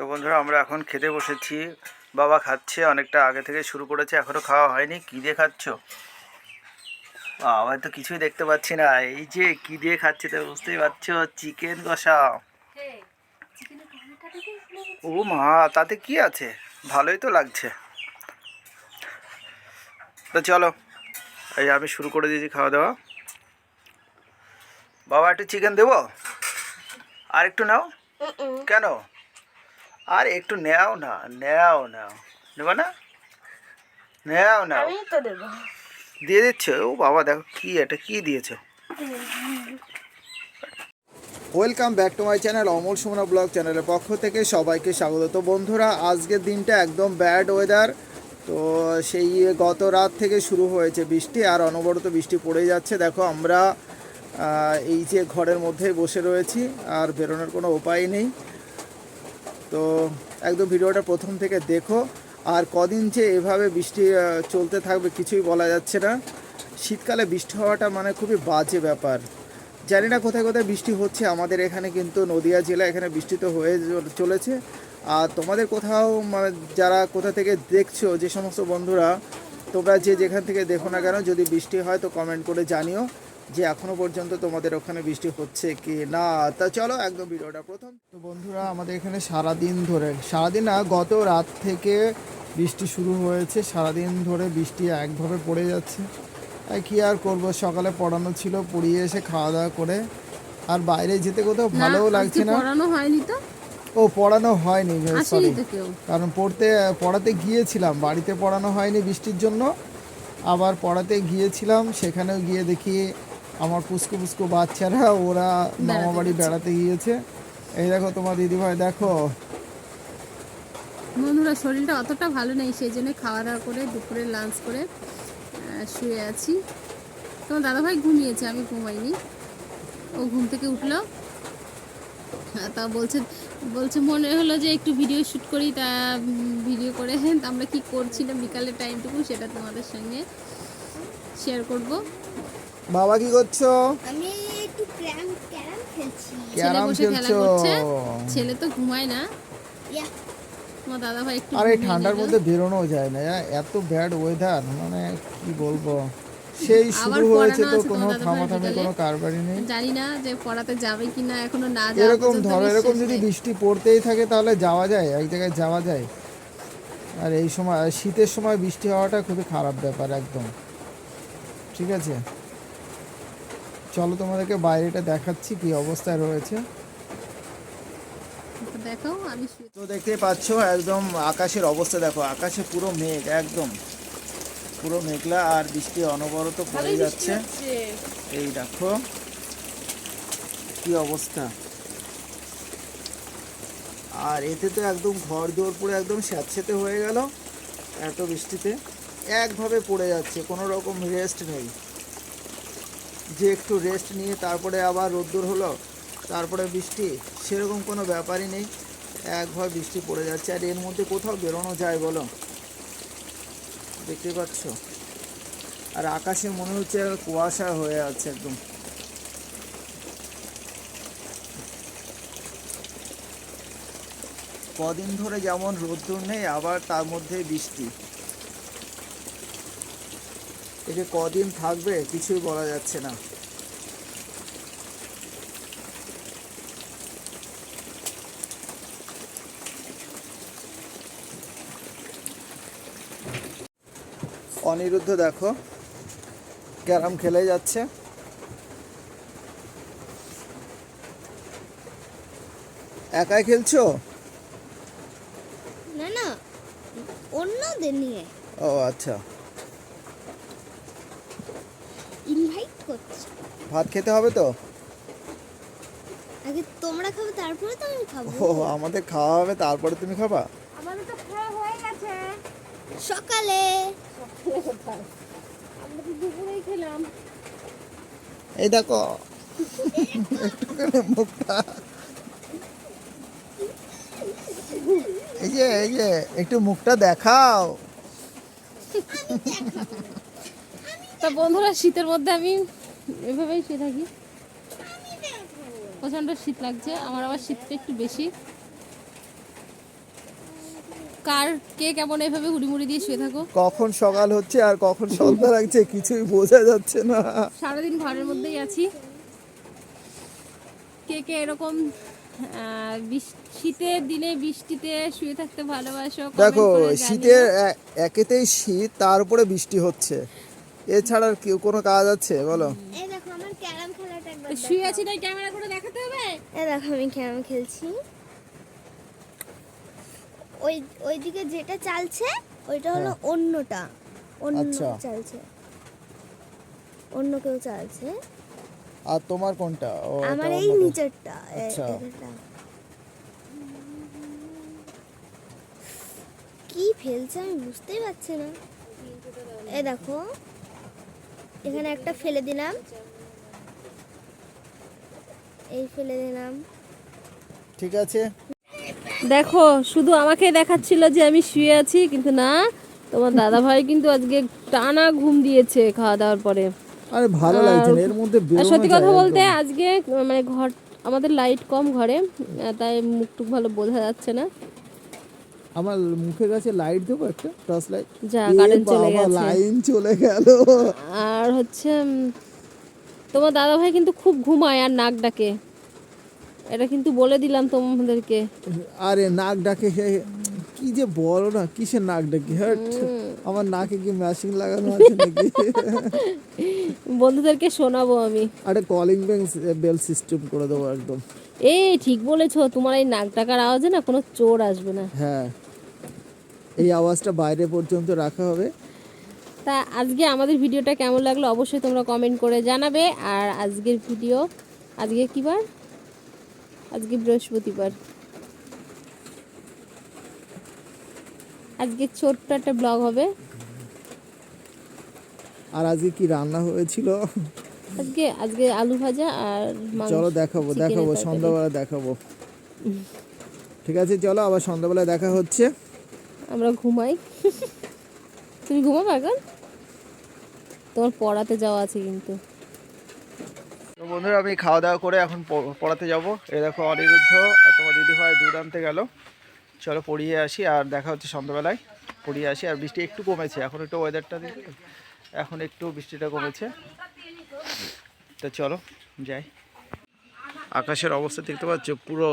তো বন্ধুরা আমরা এখন খেতে বসেছি। বাবা খাচ্ছে অনেকটা আগে থেকে শুরু করেছে এখনও খাওয়া হয়নি। কী দিয়ে খাচ্ছ? বাবা তো কিছুই দেখতে পাচ্ছি না। এই যে কী দিয়ে খাচ্ছে তো বুঝতেই পারছ? চিকেন কষা। ও মা তাতে কি আছে? ভালোই তো লাগছে। তো চলো এই আমি শুরু করে দিয়েছি খাওয়া দাওয়া। বাবা একটু চিকেন দেবো? আর একটু নাও কেন? আর একটু নেও না নেও নাও নেবা না? নেও নাও আমি তো দেবো। দিয়ে দিচ্ছে? ও বাবা দেখো কি এটা কি দিয়েছে? Welcome back to my channel Amal Sumana vlog চ্যানেলের পক্ষ থেকে সবাইকে স্বাগত। তো বন্ধুরা আজকের দিনটা একদম ব্যাড ওয়েদার। তো সেই গত রাত থেকে শুরু হয়েছে বৃষ্টি আর অনবরত বৃষ্টি পড়ে যাচ্ছে। দেখো আমরা এই যে ঘরের মধ্যেই বসে রয়েছি আর বেরোনোর কোনো উপায় নেই। তো একদম ভিডিওটা প্রথম থেকে দেখো। আর কদিন যে এভাবে বৃষ্টি চলতে থাকবে কিছুই বলা যাচ্ছে না। শীতকালে বৃষ্টি হওয়াটা মানে খুবই বাজে ব্যাপার। জানি না কোথায় কোথায় বৃষ্টি হচ্ছে, আমাদের এখানে কিন্তু নদিয়া জেলা এখানে বৃষ্টি তো হয়ে চলেছে। আর তোমাদের কোথাও মানে যারা কোথা থেকে দেখছ, যে সমস্ত বন্ধুরা, তোমরা যে যেখান থেকে দেখো না কেন, যদি বৃষ্টি হয় তো কমেন্ট করে জানিও। যে এখনও পর্যন্ত তোমাদের ওখানে বৃষ্টি হচ্ছে কি না তা চলো একদম ভিডিওটা। প্রথম তো বন্ধুরা আমাদের এখানে সারাদিন ধরে সারাদিন না গত রাত থেকে বৃষ্টি শুরু হয়েছে। সারাদিন ধরে বৃষ্টি একভাবে পড়ে যাচ্ছে। কি আর করব? সকালে পড়ানো ছিল পড়িয়ে এসে খাওয়া দাওয়া করে। আর বাইরে যেতে কোথাও ভালোও লাগছে না। পড়ানো হয়নি তো? ও পড়ানো হয়নি সরি কেউ? কারণ পড়তে পড়াতে গিয়েছিলাম বাড়িতে পড়ানো হয়নি বৃষ্টির জন্য। আবার পড়াতে গিয়েছিলাম সেখানেও গিয়ে দেখি আমার পুস্কু পুস্কু বাচ্চারা ওরা মামা বাড়ি বেড়াতে গিয়েছে। এই দেখো তোমার দিদিভাই দেখো। বন্ধুরা শরীরটা অতটা ভালো নেই সেই জন্য খাওয়া দাওয়া করে দুপুরে লাঞ্চ করে শুয়ে আছি। তোমার দাদাভাই ঘুমিয়েছে আমি ঘুমাইনি। ও ঘুম থেকে উঠল। আহ, তা বলছে বলছে মনে হলো যে একটু ভিডিও শ্যুট করি তা ভিডিও করে তা আমরা কি করছিলাম বিকালের টাইমটুকু সেটা তোমাদের সঙ্গে শেয়ার করব। বাবা কি করছ? আমি একটু ক্যারাম ক্যারাম খেলছি। ক্যারাম খেলা খেলছো? করছে। ছেলে তো ঘুমায় না। একটু আর ঠান্ডার মধ্যে বেরোনো যায় না এত ব্যাড ওয়েদার মানে কি বলব? সেই শুরু হয়েছে তো কোনো থামাথামি কোনো কারবারই নেই। জানি না যে পড়াতে যাবে কিনা এখনও না যাওয়া এরকম ধরো এরকম যদি বৃষ্টি পড়তেই থাকে তাহলে যাওয়া যায় এক জায়গায় যাওয়া যায়। আর এই সময় শীতের সময় বৃষ্টি হওয়াটা খুবই খারাপ ব্যাপার একদম। ঠিক আছে? চলো তোমাদেরকে বাইরেটা দেখাচ্ছি কি অবস্থায় রয়েছে। তো দেখাও আমি তো দেখতেই পাচ্ছ একদম আকাশের অবস্থা দেখো আকাশে পুরো মেঘ একদম। পুরো মেঘলা আর বৃষ্টি অনবরত পড়ে যাচ্ছে। এই দেখো কি অবস্থা। আর এতে তো একদম ঘর দৌড় পুরো একদম স্যাঁতস্যাঁতে হয়ে গেল এত বৃষ্টিতে। একভাবে পড়ে যাচ্ছে কোনো রকম রেস্ট নেই। যে একটু রেস্ট নিয়ে তারপরে আবার রোদ্দুর হলো, তারপরে বৃষ্টি, সেরকম কোনো ব্যাপারই নেই। একভাবে বৃষ্টি পড়ে যাচ্ছে আর এর মধ্যে কোথাও বেরোনো যায় বলো? দেখতে পাচ্ছ? আর আকাশে মনে হচ্ছে কুয়াশা হয়ে আছে একদম। কদিন ধরে যেমন রোদ্দুর নেই, আবার তার মধ্যে বৃষ্টি। একে কদিন থাকবে কিছুই বলা যাচ্ছে না। অনিরুদ্ধ দেখো ক্যারাম খেলে যাচ্ছে। একাই খেলছো? না না অন্যদের নিয়ে। ও আচ্ছা ইনভাইট করছি ভাত খেতে হবে তো? আগে তোমরা খাবে তারপরে তো আমি খাব। ও আমাদের খাওয়া হবে তারপরে তুমি খাবা? আমাদের তো খাওয়া হয়ে গেছে। সকালে। আমরা তো দুপুরেই খেলাম। এই দেখো একটুখানি মুখটা। এই যে এই যে একটু মুখটা দেখাও। তা বন্ধুরা শীতের মধ্যে আমি এভাবেই শুয়ে থাকি। প্রচণ্ড শীত লাগছে আমার আবার শীতটা একটু বেশি। কার কে কেমন এভাবে হুড়িমুড়ি দিয়ে শুয়ে থাকো? কখন সকাল হচ্ছে আর কখন সন্ধ্যা লাগছে কিছুই বোঝা যাচ্ছে না। সারাদিন ঘরের মধ্যেই আছি। কে কে এরকম শীতের দিনে বৃষ্টিতে শুয়ে থাকতে ভালোবাসো দেখো শীতের একেতেই শীত তার উপরে বৃষ্টি হচ্ছে। এছাড়া আর কেউ কোনো কাজ আছে? বলো। এই দেখো আমার ক্যারাম খেলাটা একবার শুয়ে আছি তাই ক্যামেরা করে দেখাতে হবে? এই দেখো আমি ক্যারাম খেলছি। ওই ওইদিকে যেটা চালছে ওইটা হলো অন্যটা। অন্য আচ্ছা। চালছে। অন্য কেউ চালছে। আর তোমার কোনটা? আমার এই। নিচেরটা। আচ্ছা। এটা। কি ফেলছে আমি বুঝতেই পারছি না। এই দেখো। এখানে একটা ফেলে দিলাম। এই ফেলে দিলাম। ঠিক আছে। দেখো শুধু আমাকে দেখাচ্ছিল যে আমি শুয়ে আছি কিন্তু না তোমার দাদা ভাই কিন্তু আজকে টানা ঘুম দিয়েছে খাওয়া দাওয়ার পরে। আরে ভালো লাগছে এর মধ্যে সত্যি কথা বলতে আজকে মানে ঘর আমাদের লাইট কম ঘরে তাই মুখটুক ভালো বোঝা যাচ্ছে না। আমার মুখের কাছে লাইট দেবো একটা টর্চ লাইট যা কারেন্ট চলে গেছে। লাইন চলে গেল। আর হচ্ছে তোমার দাদা ভাই কিন্তু খুব ঘুমায় আর নাক ডাকে। এটা কিন্তু বলে দিলাম তোমাদেরকে। আরে নাক ডাকে কি যে বলো না কিসের নাক ডাকি? হাট আমার নাকে কি মেশিন লাগানো আছে নাকি? বন্ধুদেরকে শোনাবো আমি। আরে কলিং বেল সিস্টেম করে দেবো একদম। এই ঠিক বলেছ তোমার এই নাক ডাকার আওয়াজে না কোনো চোর আসবে না। হ্যাঁ এই আওয়াজটা বাইরে পর্যন্ত রাখা হবে। তা আজকে আমাদের ভিডিওটা কেমন লাগল অবশ্যই তোমরা কমেন্ট করে জানাবে। আর আজকের ভিডিও আজকে কি বার? আজকে বৃহস্পতিবার। আজকে ছোট্ট একটা ব্লগ হবে। আর আজকে কি রান্না হয়েছিল? আজকে আজকে আলু ভাজা আর চলো দেখাবো দেখাবো। সন্ধ্যাবেলা দেখাবো। ঠিক আছে চলো আবার সন্ধ্যাবেলা দেখা হচ্ছে। আমরা ঘুমাই। তুমি ঘুমাবো এখন? তোমার পড়াতে যাওয়া আছে কিন্তু। তো বন্ধুরা আমি খাওয়া দাওয়া করে এখন পড়াতে যাব। এ দেখো অনিরুদ্ধ আর তোমার দিদি ভাই দুধ আনতে গেল। চলো পড়িয়ে আসি আর দেখা হচ্ছে সন্ধ্যাবেলায়। পড়িয়ে আসি আর বৃষ্টি একটু কমেছে এখন একটু ওয়েদারটা দেখি। এখন একটু বৃষ্টিটা কমেছে। তো চলো, যাই। আকাশের অবস্থা দেখতে পাচ্ছ, পুরো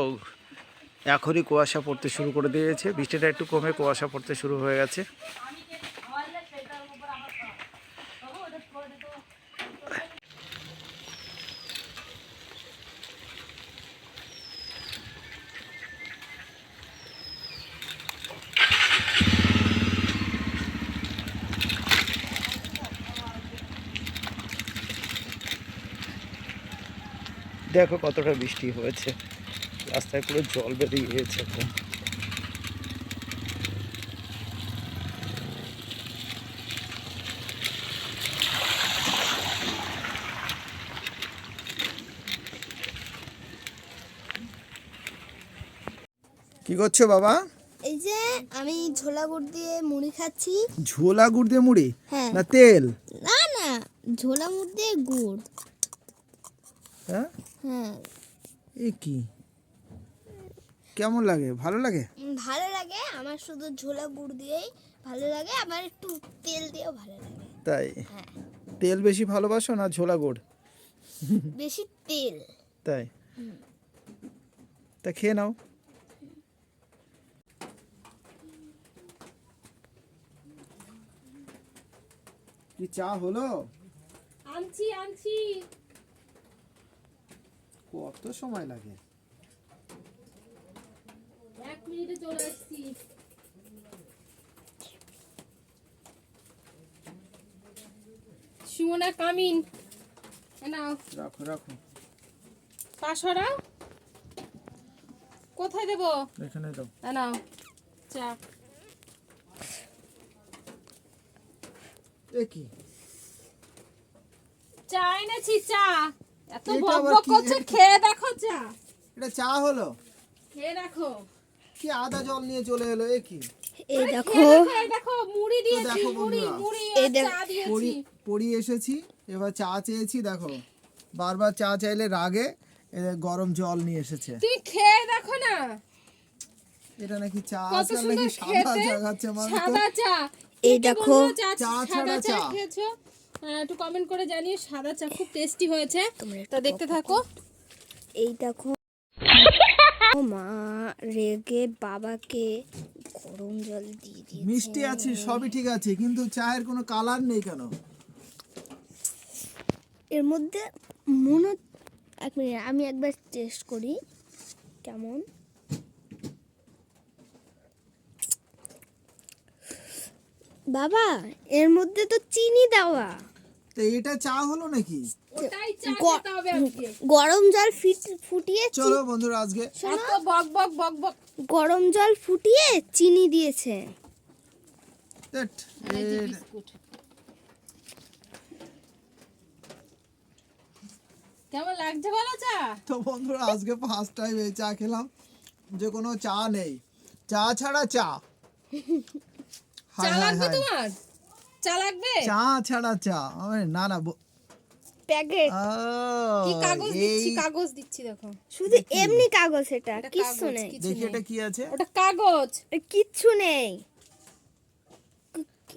এখনই কুয়াশা পড়তে শুরু করে দিয়েছে। বৃষ্টিটা একটু কমে কুয়াশা পড়তে শুরু হয়ে গেছে। দেখো কতটা বৃষ্টি হয়েছে। রাস্তায় পুরো জল বেরিয়ে গিয়েছে এখন। কি করছ বাবা? এই যে আমি ঝোলা গুড় দিয়ে মুড়ি খাচ্ছি। ঝোলা গুড় দিয়ে মুড়ি? হ্যাঁ। না তেল? না না ঝোলা মুড় দিয়ে গুড়। হ্যাঁ? হ্যাঁ এ কি? কেমন লাগে? ভালো লাগে? ভালো লাগে। আমার শুধু ঝোলা গুড় দিয়েই ভালো লাগে। আমার একটু তেল দিয়েও ভালো লাগে। তাই? হ্যাঁ। তেল বেশি ভালোবাসো না ঝোলা গুড়? বেশি তেল। তাই? তা খেয়ে নাও। কি চা হলো? আনছি আনছি। কত সময় লাগে? এক মিনিটে চলে আসছি। সুমনা কামিন নাও। রাখো রাখো। পাশরা কোথায় দেবো? এখানে দাও। এ নাও চা। এ কি? চা এনেছি চা। এত এটা? করছে খেয়ে দেখো চা এটা চা হলো? খেয়ে দেখো। কি আদা জল নিয়ে চলে এলো এ কি? এই আরে দেখো খেয়ে দেখো, এই দেখো মুড়ি দিয়েছি দেখো মুড়ি বন্ধুরা। মুড়ি এই আর দেখো, চা দিয়েছি। পড়ি পড়ি এসেছি এবার চা চেয়েছি দেখো। বারবার চা চাইলে রাগে গরম জল নিয়ে এসেছে। তুই খেয়ে দেখো না। এটা নাকি চা সুন্দর নাকি সাদা চা খাচ্ছে। সাদা চা। এই দেখো। চা ছাড়া চা চা। খেয়েছো? একটু কমেন্ট করে জানিয়ে সাদা চা খুব টেস্টি হয়েছে। তা দেখতে থাকো। এই দেখো। ও মা রেগে বাবাকে গরম জল দিয়ে দিয়ে মিষ্টি আছে সবই ঠিক আছে কিন্তু চায়ের কোনো কালার নেই কেন? এর মধ্যে মনে এক মিনিট আমি একবার টেস্ট করি। কেমন? বাবা এর মধ্যে তো চিনি দেওয়া। তো এটা চা হলো নাকি? গরম জল ফিট- ফুটিয়ে চলো বন্ধুরা আজকে বক বক বক বক। গরম জল ফুটিয়ে চিনি দিয়েছে। ধ্যাৎ, এই যে এ- বিস্কুট। কেমন লাগছে বলো চা? তো বন্ধুরা আজকে ফার্স্ট টাইম এই চা খেলাম। যে কোনো চা নেই। চা ছাড়া চা। চা লাগবে তোমার? চা লাগবে? চা ছাড়া চা। আমি না না প্যাকেট। কি কাগজ দিচ্ছি? কাগজ দিচ্ছি দেখো। শুধু এমনি কাগজ এটা কিচ্ছু নেই। দেখি এটা কি আছে? ওটা কাগজ। কিচ্ছু নেই।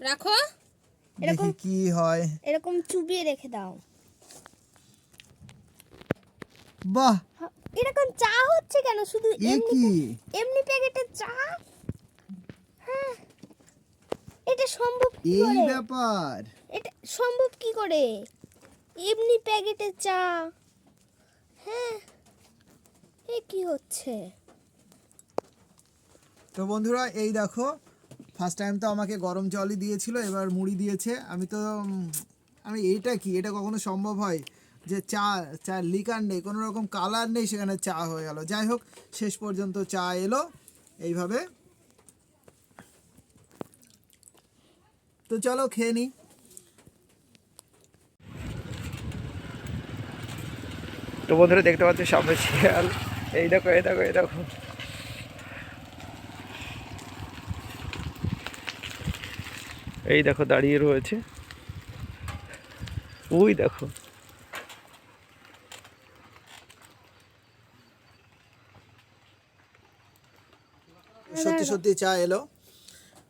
রাখো। দেখি কি হয়। এরকম চুবিয়ে রেখে দাও। বাহ! এরকম চা হচ্ছে কেন? শুধু এমনি এমনি প্যাকেটের চা? এটা সম্ভব কি এই করে? ব্যাপার। এটা সম্ভব কি করে? এমনি প্যাকেটের চা। হ্যাঁ এ কি হচ্ছে? তো বন্ধুরা এই দেখো ফার্স্ট টাইম তো আমাকে গরম জলই দিয়েছিল এবার মুড়ি দিয়েছে। আমি তো আমি এইটা কি? এটা কখনো সম্ভব হয় যে চা চা লিকার নেই কোনো রকম কালার নেই সেখানে চা হয়ে গেল। যাই হোক শেষ পর্যন্ত চা এলো। এইভাবে তো চলো খেয়ে নিই তো বন্ধুরা দেখতে পাচ্ছি সামনে শিয়াল। এই দেখো এই দেখো এই দেখো। এই দেখো দাঁড়িয়ে রয়েছে। ওই দেখো। সত্যি সত্যি চা এলো।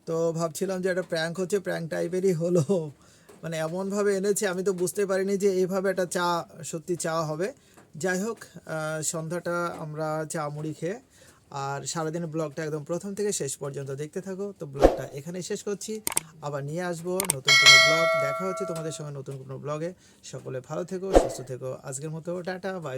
তো ভাবছিলাম যে একটা প্র্যাঙ্ক হচ্ছে প্র্যাঙ্ক টাইপেরই হলো। মানে এমনভাবে এনেছে, আমি তো বুঝতে পারিনি যে এইভাবে একটা চা, সত্যি চা হবে। যাই হোক সন্ধ্যাটা আমরা চা মুড়ি খেয়ে, আর সারাদিনের ব্লগটা একদম প্রথম থেকে শেষ পর্যন্ত দেখতে থাকো। তো ব্লগটা এখানেই শেষ করছি। আবার নিয়ে আসব নতুন কোনো ব্লগ। দেখা হচ্ছে তোমাদের সঙ্গে নতুন কোনো ব্লগে। সকলে ভালো থেকো, সুস্থ থেকো। আজকের মতো টাটা বাই